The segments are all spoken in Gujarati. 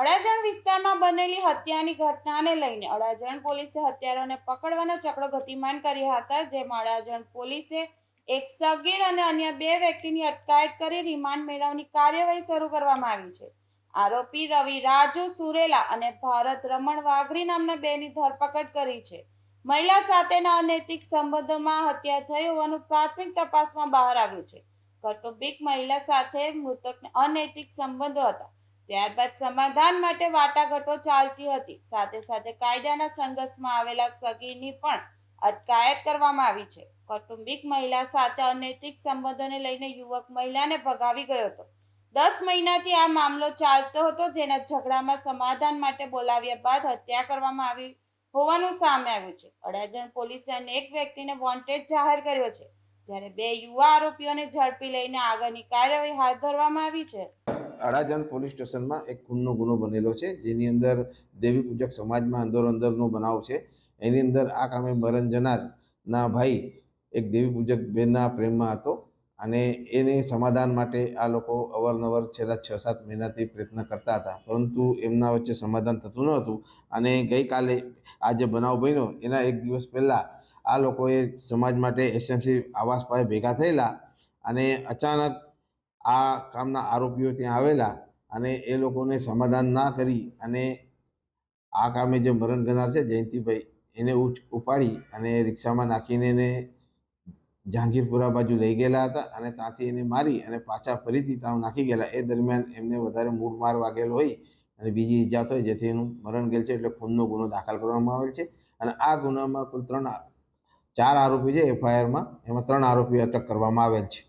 અડાજણ વિસ્તારમાં બનેલી હત્યાની ઘટનાને લઈને અડાજણ પોલીસે હત્યારાને પકડવાનો ચક્રો ગતિમાન કર્યા હતા, જેમાં અડાજણ પોલીસે એક સગીર અને અન્ય બે વ્યક્તિની અટકાયત કરી રિમાન્ડ મેળવવાની કાર્યવાહી શરૂ કરવામાં આવી છે. આરોપી રવિ રાજુ સુરેલા અને ભારત રમણ વાઘરી નામના બેની ધરપકડ કરી છે. મહિલા સાથેના અનૈતિક સંબંધોમાં હત્યા થઈ હોવાનું પ્રાથમિક તપાસમાં બહાર આવ્યું છે. કૌટુંબિક મહિલા સાથે મૃતકને અનૈતિક સંબંધો હતા. ત્યારબાદ સમાધાન માટે વાટાઘાટો ચાલતી હતી. સાથે સાથે કાયદાના સંઘર્ષમાં આવેલા સગીરની પણ અટકાયત કરવામાં આવી છે. કૌટુંબિક મહિલા સાથે અનૈતિક સંબંધોને લઈને યુવક મહિલાને ભગાવી ગયો હતો. દસ મહિનાથી આ મામલો ચાલતો હતો, જેના ઝઘડામાં સમાધાન માટે બોલાવ્યા બાદ હત્યા કરવામાં આવી હોવાનું સામે આવ્યું છે. અડાજણ પોલીસે અનેક વ્યક્તિને વોન્ટેડ જાહેર કર્યો છે, જ્યારે બે યુવા આરોપીઓને ઝડપી લઈને આગળની કાર્યવાહી હાથ ધરવામાં આવી છે. અડાજણ પોલીસ સ્ટેશનમાં એક ખૂનનો ગુનો બનેલો છે, જેની અંદર દેવી પૂજક સમાજમાં અંદરો અંદરનો બનાવ છે. એની અંદર આ કામે મરણ જનારના ભાઈ એક દેવી પૂજક બેનના પ્રેમમાં હતો અને એને સમાધાન માટે આ લોકો અવારનવાર છેલ્લા છ સાત મહિનાથી પ્રયત્ન કરતા હતા. પરંતુ એમના વચ્ચે સમાધાન થતું ન હતું અને ગઈકાલે આ જે બનાવ બન્યો, એના એક દિવસ પહેલાં આ લોકોએ સમાજ માટે એસએમસી આવાસ પાસે ભેગા થયેલા અને અચાનક આ કામના આરોપીઓ ત્યાં આવેલા અને એ લોકોને સમાધાન ના કરી અને આ કામે જે મરણ ગનાર છે જયંતિભાઈ, એને ઉપાડી અને રિક્ષામાં નાખીને એને જહાંગીરપુરા બાજુ લઈ ગયેલા હતા અને ત્યાંથી એને મારી અને પાછા ફરીથી ત્યાં નાખી ગયેલા. એ દરમિયાન એમને વધારે મૂળ માર વાગેલો હોય અને બીજી ઈજા થઈ જેથી એનું મરણ ગયેલ છે એટલે ખૂનનો ગુનો દાખલ કરવામાં આવેલ છે. અને આ ગુનામાં કુલ ત્રણ ચાર આરોપી છે એફઆઈઆરમાં, એમાં ત્રણ આરોપી અટક કરવામાં આવેલ છે.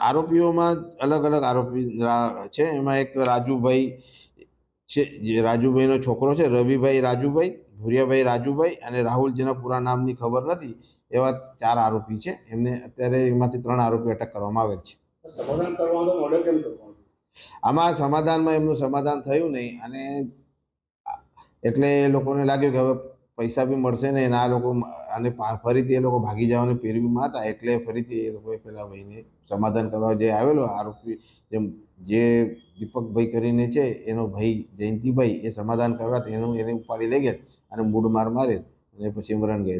આરોપીઓમાં અલગ અલગ આરોપી છે. એમાં એક રાજુભાઈ છે જે રાજુભાઈનો છોકરો છે રવિભાઈ રાજુભાઈ ભૂરિયાભાઈ રાજુભાઈ અને રાહુલ જેના પૂરા નામની ખબર નથી એવા ચાર આરોપી છે. એમને અત્યારે એમાંથી ત્રણ આરોપી અટક કરવામાં આવેલ છે. આમાં સમાધાનમાં એમનું સમાધાન થયું નહીં અને એટલે એ લોકોને લાગ્યું કે હવે પૈસા બી મળશે ને આ લોકો અને ફરીથી એ લોકો ભાગી જવાની પેરવીમાં હતા એટલે ફરીથી એ લોકોએ પેલા ભાઈને સમાધાન કરવા જે આવેલો આરોપી, જેમ જે દીપકભાઈ કરીને છે, એનો ભાઈ જયંતિભાઈ, એ સમાધાન કરવા એનું એને ઉપાડી લઈ ગયા અને મૂડ માર મારે અને પછી મરણ ગયેલ